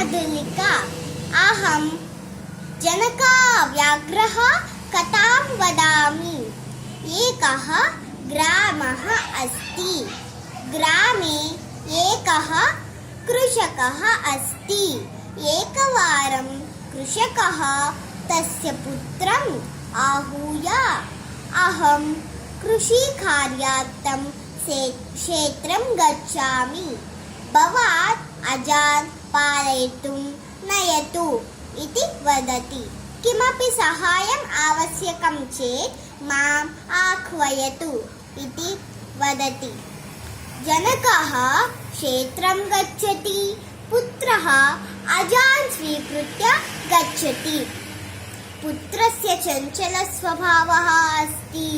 मधुलिका अहं जनकाव्याघ्रः कथां वदामि। एकः ग्रामः अस्ति। ग्रामे एकः कृषकः अस्ति। एकवारं कृषकः तस्य पुत्रम् आहूय। अहं कृषिकार्यार्थं से- क्षेत्रं गच्छामि। भवान् अजान् पालयितुं नयतु इति वदति किमपि सहायम् आवश्यकं चेत् माम् आह्वयतु इति वदति जनकः क्षेत्रं गच्छति पुत्रः अजान् स्वीकृत्य गच्छति पुत्रस्य चञ्चलस्वभावः अस्ति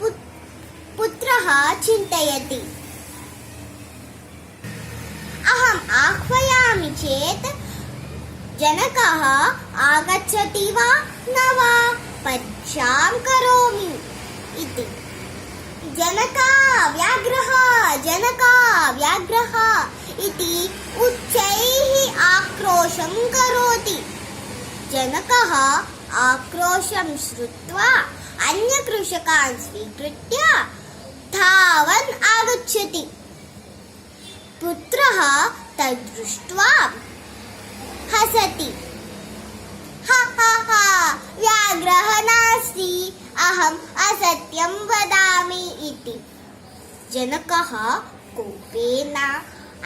पुत्- पुत्रः चिन्तयति अहम् आह्वयामि चेत् जनकः आगच्छति वा न वा परीक्षां करोमि इति। जनका व्याघ्रः जनका व्याघ्रः इति उच्चैः आक्रोशं करोति। जनकः आक्रोशं श्रुत्वा अन्यकृषकान् स्वीकृत्य धावन् आगच्छति पुत्रः तद्दृष्ट्वा हसति। हा हा हा व्याघ्रः नास्ति अहम् असत्यं वदामि इति। जनकः कोपेन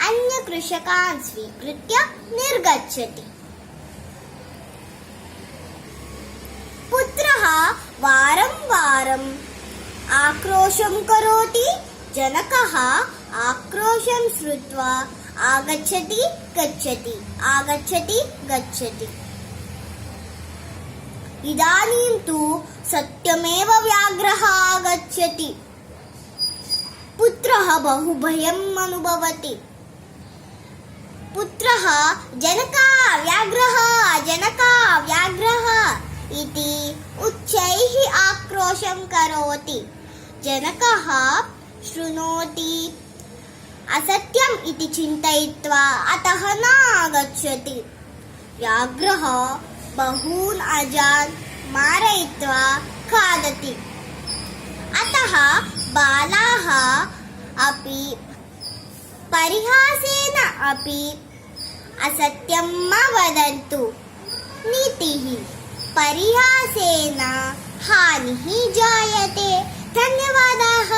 अन्यकृषकान् स्वीकृत्य निर्गच्छति। पुत्रः वारं वारम् आक्रोशं करोति, जनकः आक्रोशं श्रुत्वा आगच्छति गच्छति आगच्छति गच्छति इदानीं तु सत्यमेव व्याघ्रः आगच्छति पुत्रः बहु भयम् अनुभवति पुत्रः जनका व्याघ्रः जनका व्याघ्रः इति उच्चैः आक्रोशं करोति जनकः शृणोति असत्यम् इति चिन्तयित्वा अतः न आगच्छति व्याघ्रः बहून् अजान् मारयित्वा खादति। अतः बालाः अपि परिहासेन अपि असत्यं मा वदन्तु नीतिः परिहासेन हानिः जायते। धन्यवादाः।